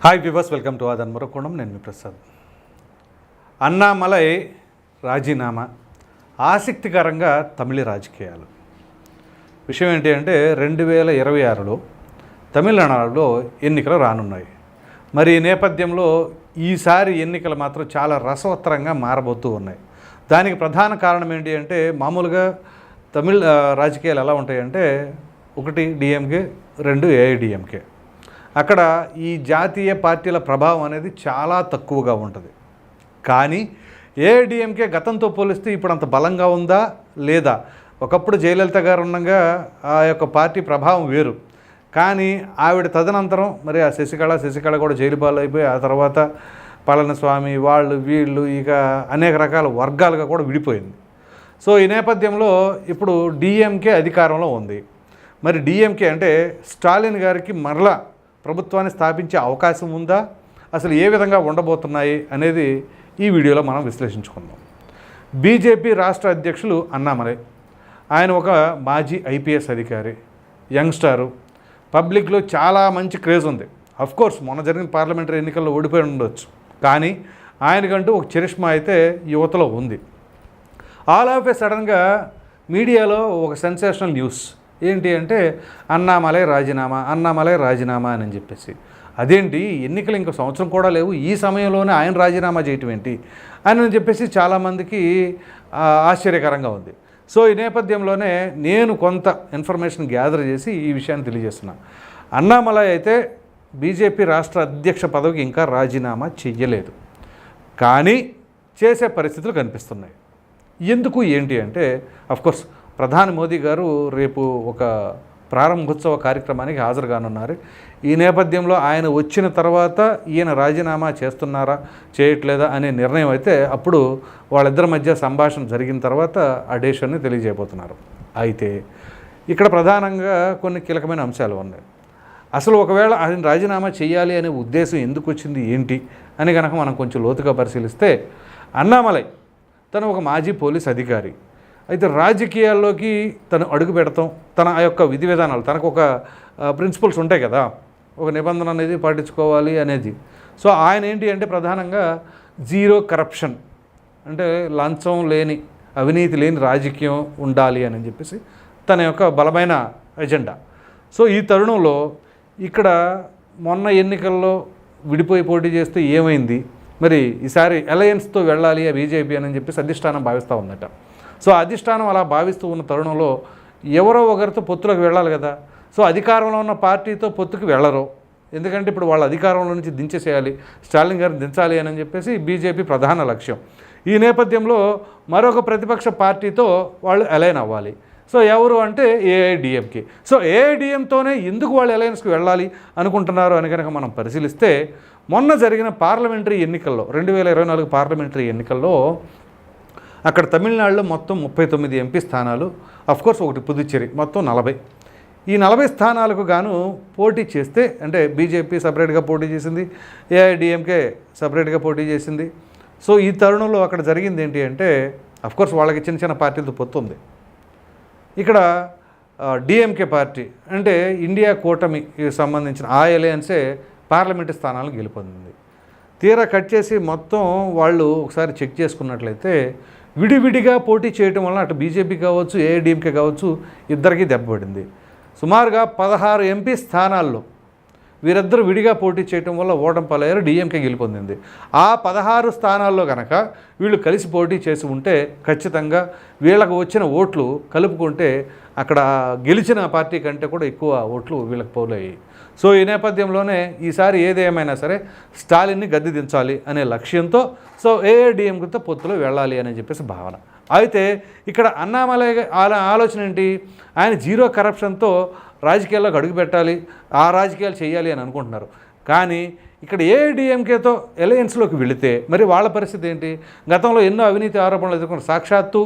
Hi viewers welcome to ఆదన్ మరొకోణం నేను మీ ప్రసాద్ అన్నామలై రాజీనామా ఆసక్తికరంగా తమిళ రాజకీయాలు విషయం ఏంటి అంటే రెండు వేల ఇరవై ఆరులో తమిళనాడులో ఎన్నికలు రానున్నాయి మరి ఈ నేపథ్యంలో ఈసారి ఎన్నికలు మాత్రం చాలా రసవత్తరంగా మారబోతూ ఉన్నాయి దానికి ప్రధాన కారణం ఏంటి అంటే మామూలుగా తమిళ రాజకీయాలు ఎలా ఉంటాయంటే ఒకటి డిఎంకే రెండు ఏఐడిఎంకే అక్కడ ఈ జాతీయ పార్టీల ప్రభావం అనేది చాలా తక్కువగా ఉంటుంది. కానీ ఏఐడిఎంకే గతంతో పోలిస్తే ఇప్పుడు అంత బలంగా ఉందా? లేదా? ఒకప్పుడు జయలలిత గారు ఉండగా ఆ యొక్క పార్టీ ప్రభావం వేరు. కానీ ఆవిడ తదనంతరం మరి ఆ శశికళ శశికళ కూడా జైలు పాలైపోయి అయిపోయి ఆ తర్వాత పళనిస్వామి వాళ్ళు వీళ్ళు ఇక అనేక రకాల వర్గాలుగా కూడా విడిపోయింది. సో ఈ నేపథ్యంలో ఇప్పుడు డిఎంకే అధికారంలో ఉంది. మరి డిఎంకే అంటే స్టాలిన్ గారికి మరలా ప్రభుత్వాన్ని స్థాపించే అవకాశం ఉందా? అసలు ఏ విధంగా ఉండబోతున్నాయి? అనేది ఈ వీడియోలో మనం విశ్లేషించుకుందాం. బీజేపీ రాష్ట్ర అధ్యక్షులు అన్నామలై. ఆయన ఒక మాజీ ఐపీఎస్ అధికారి యంగ్స్టారు పబ్లిక్లో చాలా మంచి క్రేజ్ ఉంది. కోర్స్ మొన్న జరిగిన పార్లమెంటరీ ఎన్నికల్లో ఓడిపోయి ఉండొచ్చు. కానీ ఆయనకంటూ ఒక చరిష్మా అయితే యువతలో ఉంది. ఆల్ ఆఫ్ ఏ సడన్గా మీడియాలో ఒక సెన్సేషనల్ న్యూస్. ఏంటి అంటే అన్నామలై రాజీనామా అన్నామలై రాజీనామా అని చెప్పేసి. అదేంటి? ఎన్నికలు ఇంకో సంవత్సరం కూడా లేవు. ఈ సమయంలోనే ఆయన రాజీనామా చేయటం ఏంటి? అని చెప్పేసి చాలామందికి ఆశ్చర్యకరంగా ఉంది. సో ఈ నేపథ్యంలోనే నేను కొంత ఇన్ఫర్మేషన్ గ్యాదర్ చేసి ఈ విషయాన్ని తెలియజేస్తున్నా. అన్నామలై అయితే బీజేపీ రాష్ట్ర అధ్యక్ష పదవికి ఇంకా రాజీనామా చెయ్యలేదు. కానీ చేసే పరిస్థితులు కనిపిస్తున్నాయి. ఎందుకు? ఏంటి అంటే అఫ్కోర్స్ ప్రధాని మోదీ గారు రేపు ఒక ప్రారంభోత్సవ కార్యక్రమానికి హాజరు కానున్నారు ఈ నేపథ్యంలో ఆయన వచ్చిన తర్వాత ఈయన రాజీనామా చేస్తున్నారా చేయట్లేదా అనే నిర్ణయం అయితే అప్పుడు వాళ్ళిద్దరి మధ్య సంభాషణ జరిగిన తర్వాత ఆ డేషన్ని తెలియజేయబోతున్నారు. అయితే ఇక్కడ ప్రధానంగా కొన్ని కీలకమైన అంశాలు ఉన్నాయి. అసలు ఒకవేళ ఆయన రాజీనామా చేయాలి అనే ఉద్దేశం ఎందుకు వచ్చింది ఏంటి అని కనుక మనం కొంచెం లోతుగా పరిశీలిస్తే అన్నామలై తను ఒక మాజీ పోలీస్ అధికారి అయితే రాజకీయాల్లోకి తను అడుగు పెడతాం. తన ఆ యొక్క విధి విధానాలు తనకు ఒక ప్రిన్సిపల్స్ ఉంటాయి కదా. ఒక నిబంధన అనేది పాటించుకోవాలి అనేది. సో ఆయన ఏంటి అంటే ప్రధానంగా జీరో కరప్షన్ అంటే లంచం లేని అవినీతి లేని రాజకీయం ఉండాలి అని చెప్పేసి తన యొక్క బలమైన ఎజెండా సో ఈ తరుణంలో ఇక్కడ మొన్న ఎన్నికల్లో విడిపోయి పోటీ చేస్తే ఏమైంది? మరి ఈసారి అలయన్స్తో వెళ్ళాలి బీజేపీ అని చెప్పేసి అధిష్టానం భావిస్తూ ఉందట. సో అధిష్టానం అలా భావిస్తూ ఉన్న తరుణంలో ఎవరో ఒకరితో పొత్తులకు వెళ్ళాలి కదా. సో అధికారంలో ఉన్న పార్టీతో పొత్తుకు వెళ్ళరు. ఎందుకంటే ఇప్పుడు వాళ్ళ అధికారంలో నుంచి దించేసేయాలి. స్టాలిన్ గారిని దించాలి అని చెప్పేసి బీజేపీ ప్రధాన లక్ష్యం. ఈ నేపథ్యంలో మరొక ప్రతిపక్ష పార్టీతో వాళ్ళు అలైన్ అవ్వాలి. సో ఎవరు అంటే ఏఐడిఎంకి సో ఏఐడిఎంతోనే ఎందుకు వాళ్ళు అలయన్స్కి వెళ్ళాలి అనుకుంటున్నారు అని కనుక మనం పరిశీలిస్తే మొన్న జరిగిన పార్లమెంటరీ ఎన్నికల్లో రెండు వేల ఇరవై నాలుగు పార్లమెంటరీ ఎన్నికల్లో అక్కడ తమిళనాడులో మొత్తం ముప్పై తొమ్మిది ఎంపీ స్థానాలు అఫ్కోర్స్ ఒకటి పుదుచ్చేరి మొత్తం నలభై. ఈ నలభై స్థానాలకు గాను పోటీ చేస్తే అంటే బీజేపీ సపరేట్గా పోటీ చేసింది ఏఐడిఎంకే సపరేట్గా పోటీ చేసింది. సో ఈ తరుణంలో అక్కడ జరిగింది ఏంటి అంటే అఫ్కోర్స్ వాళ్ళకి చిన్న చిన్న పార్టీలతో పొత్తుంది ఇక్కడ డిఎంకే పార్టీ అంటే ఇండియా కూటమికి సంబంధించిన ఆ ఎలయన్సే పార్లమెంటు స్థానాలను గెలుపొందింది. తీరా కట్ చేసి మొత్తం వాళ్ళు ఒకసారి చెక్ చేసుకున్నట్లయితే విడివిడిగా పోటీ చేయటం వలన అటు బీజేపీ కావచ్చు ఏఐడిఎంకే కావచ్చు ఇద్దరికీ దెబ్బపడింది సుమారుగా పదహారు ఎంపీ స్థానాల్లో వీరిద్దరు విడిగా పోటీ చేయటం వల్ల ఓటం పాలయ్యారు డిఎంకే గెలుపొందింది. ఆ పదహారు స్థానాల్లో కనుక వీళ్ళు కలిసి పోటీ చేసి ఉంటే ఖచ్చితంగా వీళ్ళకు వచ్చిన ఓట్లు కలుపుకుంటే అక్కడ గెలిచిన పార్టీ కంటే కూడా ఎక్కువ ఓట్లు వీళ్ళకి పోలయ్యాయి. సో ఈ నేపథ్యంలోనే ఈసారి ఏదేమైనా సరే స్టాలిన్ని గద్దె దించాలి అనే లక్ష్యంతో సో ఏఐడిఎంకితో పొత్తులో వెళ్ళాలి అని చెప్పేసి భావన. అయితే ఇక్కడ అన్నామలై ఆలోచన ఏంటి? ఆయన జీరో కరప్షన్తో రాజకీయాల్లోకి అడుగు పెట్టాలి ఆ రాజకీయాలు చేయాలి అని అనుకుంటున్నారు. కానీ ఇక్కడ ఏఐడిఎంకేతో ఎలయన్స్లోకి వెళితే మరి వాళ్ళ పరిస్థితి ఏంటి? గతంలో ఎన్నో అవినీతి ఆరోపణలు ఎదుర్కొన్న సాక్షాత్తు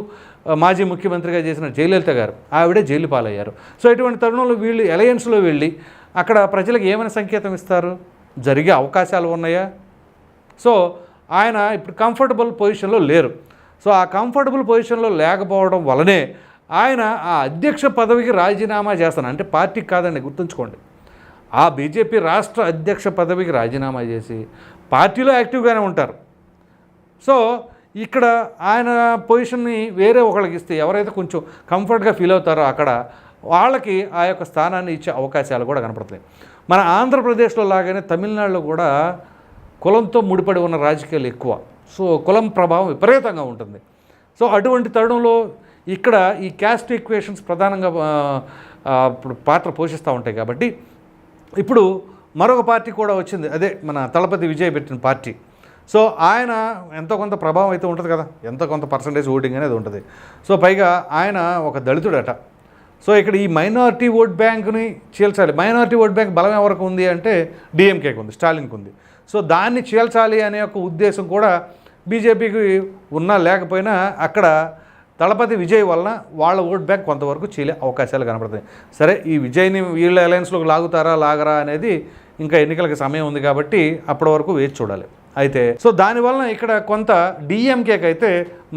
మాజీ ముఖ్యమంత్రిగా చేసిన జయలలిత గారు ఆవిడే జైలు పాలయ్యారు సో ఇటువంటి తరుణంలో వీళ్ళు ఎలయన్స్లో వెళ్ళి అక్కడ ప్రజలకు ఏమైనా సంకేతం ఇస్తారు? జరిగే అవకాశాలు ఉన్నాయా? సో ఆయన ఇప్పుడు కంఫర్టబుల్ పొజిషన్లో లేరు. సో ఆ కంఫర్టబుల్ పొజిషన్లో లేకపోవడం వలనే ఆయన ఆ అధ్యక్ష పదవికి రాజీనామా చేస్తాను. అంటే పార్టీకి కాదండి గుర్తుంచుకోండి. ఆ బీజేపీ రాష్ట్ర అధ్యక్ష పదవికి రాజీనామా చేసి పార్టీలో యాక్టివ్గానే ఉంటారు. సో ఇక్కడ ఆయన పొజిషన్ని వేరే ఒకళ్ళకి ఇస్తే ఎవరైతే కొంచెం కంఫర్ట్గా ఫీల్ అవుతారో అక్కడ వాళ్ళకి ఆ యొక్క స్థానాన్ని ఇచ్చే అవకాశాలు కూడా కనపడతాయి మన ఆంధ్రప్రదేశ్లో లాగానే తమిళనాడులో కూడా కులంతో ముడిపడి ఉన్న రాజకీయాలు ఎక్కువ. సో కులం ప్రభావం విపరీతంగా ఉంటుంది. సో అటువంటి తరుణంలో ఇక్కడ ఈ క్యాస్ట్ ఈక్వేషన్స్ ప్రధానంగా ఇప్పుడు పాత్ర పోషిస్తూ ఉంటాయి కాబట్టి ఇప్పుడు మరొక పార్టీ కూడా వచ్చింది. అదే మన తలపతి విజయ్ పెట్టిన పార్టీ. సో ఆయన ఎంతో కొంత ప్రభావం అయితే ఉంటుంది కదా. ఎంతో కొంత పర్సంటేజ్ ఓటింగ్ అనేది ఉంటుంది. సో పైగా ఆయన ఒక దళితుడట. సో ఇక్కడ ఈ మైనారిటీ ఓట్ బ్యాంక్ని చీల్చాలి. మైనారిటీ ఓట్ బ్యాంక్ బలం ఎవరికి ఉంది అంటే డిఎంకేకి ఉంది స్టాలిన్కి ఉంది. సో దాన్ని చీల్చాలి అనే ఒక ఉద్దేశం కూడా బీజేపీకి ఉన్నా లేకపోయినా అక్కడ దళపతి విజయ్ వలన వాళ్ళ ఓట్ బ్యాంక్ కొంతవరకు చీలే అవకాశాలు కనపడతాయి. సరే ఈ విజయ్ని వీళ్ళ అలయన్స్లోకి లాగుతారా లాగరా అనేది ఇంకా ఎన్నికలకి సమయం ఉంది కాబట్టి అప్పటి వరకు వేచి చూడాలి. అయితే సో దానివలన ఇక్కడ కొంత డిఎంకేకి అయితే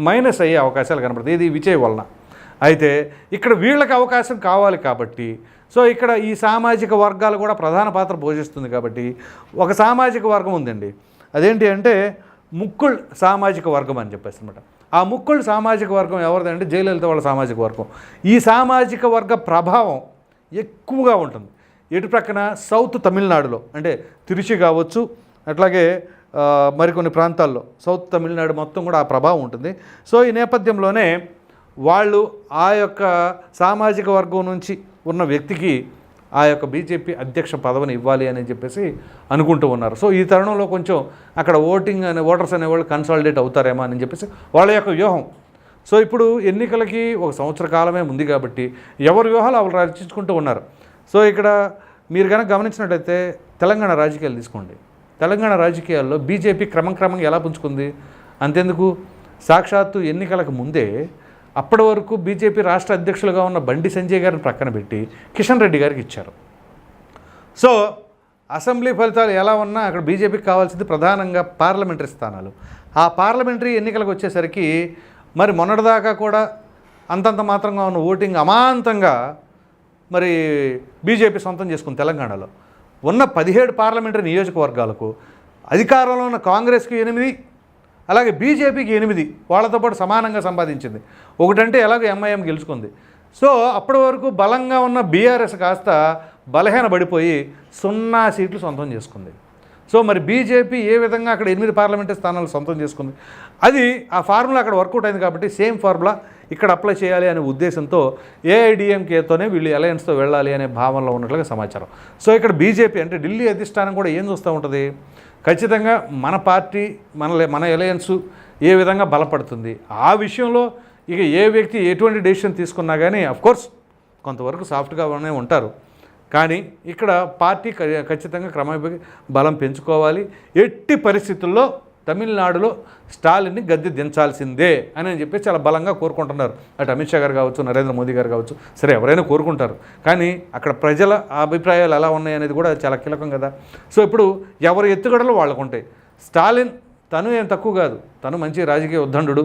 మైనస్ అయ్యే అవకాశాలు కనపడతాయి. ఇది విజయ్ వలన. అయితే ఇక్కడ వీళ్ళకి అవకాశం కావాలి కాబట్టి సో ఇక్కడ ఈ సామాజిక వర్గాలు కూడా ప్రధాన పాత్ర పోషిస్తుంది కాబట్టి ఒక సామాజిక వర్గం ఉందండి. అదేంటి అంటే ముక్కుళ్ సామాజిక వర్గం అని చెప్పేసి అనమాట ఆ ముక్కుళ్ సామాజిక వర్గం ఎవరిదంటే జయలలిత వాళ్ళ సామాజిక వర్గం. ఈ సామాజిక వర్గ ప్రభావం ఎక్కువగా ఉంటుంది. ఎటు ప్రక్కన సౌత్ తమిళనాడులో అంటే తిరుచి కావచ్చు అట్లాగే మరికొన్ని ప్రాంతాల్లో సౌత్ తమిళనాడు మొత్తం కూడా ఆ ప్రభావం ఉంటుంది. సో ఈ నేపథ్యంలోనే వాళ్ళు ఆ యొక్క సామాజిక వర్గం నుంచి ఉన్న వ్యక్తికి ఆ యొక్క బీజేపీ అధ్యక్ష పదవిని ఇవ్వాలి అని చెప్పేసి అనుకుంటూ ఉన్నారు. సో ఈ తరుణంలో కొంచెం అక్కడ ఓటింగ్ అనే ఓటర్స్ అనేవాళ్ళు కన్సాలిడేట్ అవుతారేమో అని చెప్పేసి వాళ్ళ యొక్క వ్యూహం. సో ఇప్పుడు ఎన్నికలకి ఒక సంవత్సర కాలమే ఉంది కాబట్టి ఎవరి వ్యూహాలు వాళ్ళు రచించుకుంటూ ఉన్నారు. సో ఇక్కడ మీరు కనుక గమనించినట్టయితే తెలంగాణ రాజకీయాలు తీసుకోండి. తెలంగాణ రాజకీయాల్లో బీజేపీ క్రమం క్రమంగా ఎలా పుంజుకుంది? అంతెందుకు? సాక్షాత్తు ఎన్నికలకు ముందే అప్పటి వరకు బీజేపీ రాష్ట్ర అధ్యక్షులుగా ఉన్న బండి సంజయ్ గారిని ప్రక్కన పెట్టి కిషన్ రెడ్డి గారికి ఇచ్చారు. సో అసెంబ్లీ ఫలితాలు ఎలా ఉన్నా అక్కడ బీజేపీకి కావాల్సింది ప్రధానంగా పార్లమెంటరీ స్థానాలు. ఆ పార్లమెంటరీ ఎన్నికలకు వచ్చేసరికి మరి మొన్నటిదాకా కూడా అంతంత మాత్రంగా ఉన్న ఓటింగ్ అమాంతంగా మరి బీజేపీ సొంతం చేసుకుంది తెలంగాణలో. ఉన్న పదిహేడు పార్లమెంటరీ నియోజకవర్గాలకు అధికారంలో ఉన్న కాంగ్రెస్కి ఎనిమిది అలాగే బీజేపీకి ఎనిమిది వాళ్ళతో పాటు సమానంగా సంపాదించింది. ఒకటంటే ఎలాగో ఎంఐఎం గెలుచుకుంది. సో అప్పటి వరకు బలంగా ఉన్న బీఆర్ఎస్ కాస్త బలహీన పడిపోయి సున్నా సీట్లు సొంతం చేసుకుంది. సో మరి బీజేపీ ఏ విధంగా అక్కడ ఎనిమిది పార్లమెంటరీ స్థానాలు సొంతం చేసుకుంది? అది ఆ ఫార్ములా అక్కడ వర్కౌట్ అయింది కాబట్టి సేమ్ ఫార్ములా ఇక్కడ అప్లై చేయాలి అనే ఉద్దేశంతో ఏఐడిఎంకేతోనే వీళ్ళు అలయన్స్తో వెళ్ళాలి అనే భావనలో ఉన్నట్లుగా సమాచారం. సో ఇక్కడ బీజేపీ అంటే ఢిల్లీ అధిష్టానం కూడా ఏం చూస్తూ ఉంటుంది? ఖచ్చితంగా మన పార్టీ మన మన ఎలయన్సు ఏ విధంగా బలపడుతుంది? ఆ విషయంలో ఇక ఏ వ్యక్తి ఎటువంటి డెసిషన్ తీసుకున్నా కానీ కోర్స్ కొంతవరకు సాఫ్ట్గానే ఉంటారు. కానీ ఇక్కడ పార్టీ క- ఖచ్చితంగా క్రమేపీ బలం పెంచుకోవాలి. ఎట్టి పరిస్థితుల్లో తమిళనాడులో స్టాలిన్ని గద్దె దించాల్సిందే అని అని చెప్పి చాలా బలంగా కోరుకుంటున్నారు. అటు అమిత్ షా గారు కావచ్చు నరేంద్ర మోదీ గారు కావచ్చు సరే ఎవరైనా కోరుకుంటారు. కానీ అక్కడ ప్రజల అభిప్రాయాలు ఎలా ఉన్నాయి అనేది కూడా చాలా కీలకం కదా. సో ఇప్పుడు ఎవరి ఎత్తుగడలు వాళ్ళకు ఉంటాయి స్టాలిన్ తను ఏం తక్కువ కాదు. తను మంచి రాజకీయ ఉద్దండు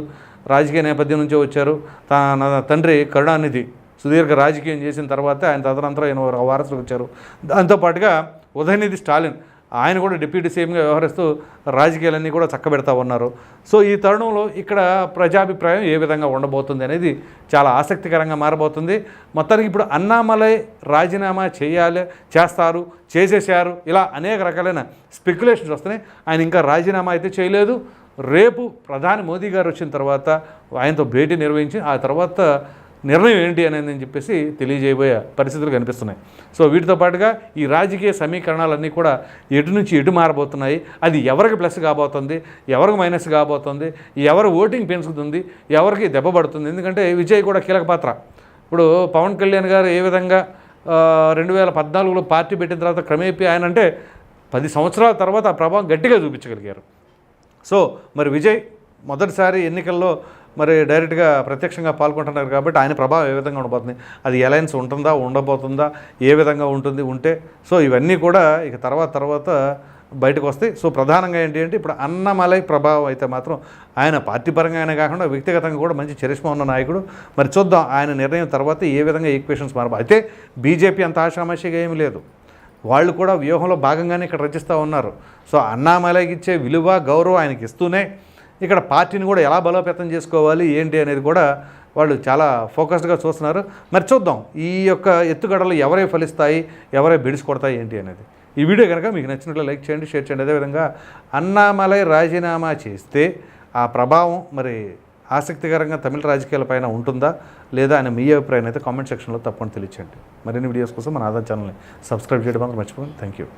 రాజకీయ నేపథ్యం నుంచే వచ్చారు. తన తండ్రి కరుణానిధి సుదీర్ఘ రాజకీయం చేసిన తర్వాత ఆయన తదనంతరం ఆయన వారసులు వచ్చారు. దాంతోపాటుగా ఉదయనిధి స్టాలిన్ ఆయన కూడా డిప్యూటీ సీఎంగా వ్యవహరిస్తూ రాజకీయాలన్నీ కూడా చక్కబెడతా ఉన్నారు. సో ఈ తరుణంలో ఇక్కడ ప్రజాభిప్రాయం ఏ విధంగా ఉండబోతుంది అనేది చాలా ఆసక్తికరంగా మారబోతుంది. మొత్తానికి ఇప్పుడు అన్నామలై రాజీనామా చేయాలి చేస్తారు చేసేసారు ఇలా అనేక రకాలైన స్పెక్యులేషన్స్ వస్తున్నాయి. ఆయన ఇంకా రాజీనామా అయితే చేయలేదు. రేపు ప్రధాని మోదీ గారు వచ్చిన తర్వాత ఆయనతో భేటీ నిర్వహించి ఆ తర్వాత నిర్ణయం ఏంటి అనేది అని చెప్పేసి తెలియజేయబోయే పరిస్థితులు కనిపిస్తున్నాయి. సో వీటితో పాటుగా ఈ రాజకీయ సమీకరణాలన్నీ కూడా ఎటు నుంచి ఎటు మారబోతున్నాయి అది ఎవరికి ప్లస్ కాబోతుంది ఎవరికి మైనస్ కాబోతుంది ఎవరు ఓటింగ్ పెంచుతుంది ఎవరికి దెబ్బ పడుతుంది. ఎందుకంటే విజయ్ కూడా కీలక పాత్ర. ఇప్పుడు పవన్ కళ్యాణ్ గారు ఏ విధంగా రెండు వేల పద్నాలుగులో పార్టీ పెట్టిన తర్వాత క్రమేపీ ఆయన అంటే పది సంవత్సరాల తర్వాత ఆ ప్రభావం గట్టిగా చూపించగలిగారు. సో మరి విజయ్ మొదటిసారి ఎన్నికల్లో మరి డైరెక్ట్గా ప్రత్యక్షంగా పాల్గొంటున్నారు కాబట్టి ఆయన ప్రభావం ఏ విధంగా ఉండబోతుంది? అది అలయన్స్ ఉంటుందా? ఉండబోతుందా? ఏ విధంగా ఉంటుంది? ఉంటే సో ఇవన్నీ కూడా ఇక తర్వాత తర్వాత బయటకు వస్తాయి. సో ప్రధానంగా ఏంటి అంటే ఇప్పుడు అన్నమలై ప్రభావం అయితే మాత్రం ఆయన పార్టీ పరంగా అయినా కాకుండా వ్యక్తిగతంగా కూడా మంచి చరిష్మా ఉన్న నాయకుడు. మరి చూద్దాం ఆయన నిర్ణయం తర్వాత ఏ విధంగా ఈక్వేషన్స్ మారబో. అయితే బీజేపీ అంత ఆశామాషిగా ఏమీ లేదు. వాళ్ళు కూడా వ్యూహంలో భాగంగానే ఇక్కడ రచిస్తూ ఉన్నారు. సో అన్నామలైకి ఇచ్చే విలువ గౌరవం ఆయనకి ఇస్తూనే ఇక్కడ పార్టీని కూడా ఎలా బలోపేతం చేసుకోవాలి ఏంటి అనేది కూడా వాళ్ళు చాలా ఫోకస్డ్గా చూస్తున్నారు. మరి చూద్దాం ఈ యొక్క ఎత్తుగడలు ఎవరే ఫలిస్తాయి ఎవరే బెడిసి కొడతాయి ఏంటి అనేది. ఈ వీడియో కనుక మీకు నచ్చినట్లు లైక్ చేయండి షేర్ చేయండి. అదేవిధంగా అన్నామలై రాజీనామా చేస్తే ఆ ప్రభావం మరి ఆసక్తికరంగా తమిళ రాజకీయాలపైన ఉంటుందా లేదా అని మీ అభిప్రాయం అయితే కామెంట్ సెక్షన్లో తప్పకుండా తెలియచేయండి. మరిన్ని వీడియోస్ కోసం మన ఆధార్ ఛానల్ని సబ్స్క్రైబ్ చేయడం మాత్రం మర్చిపోండి థ్యాంక్ యూ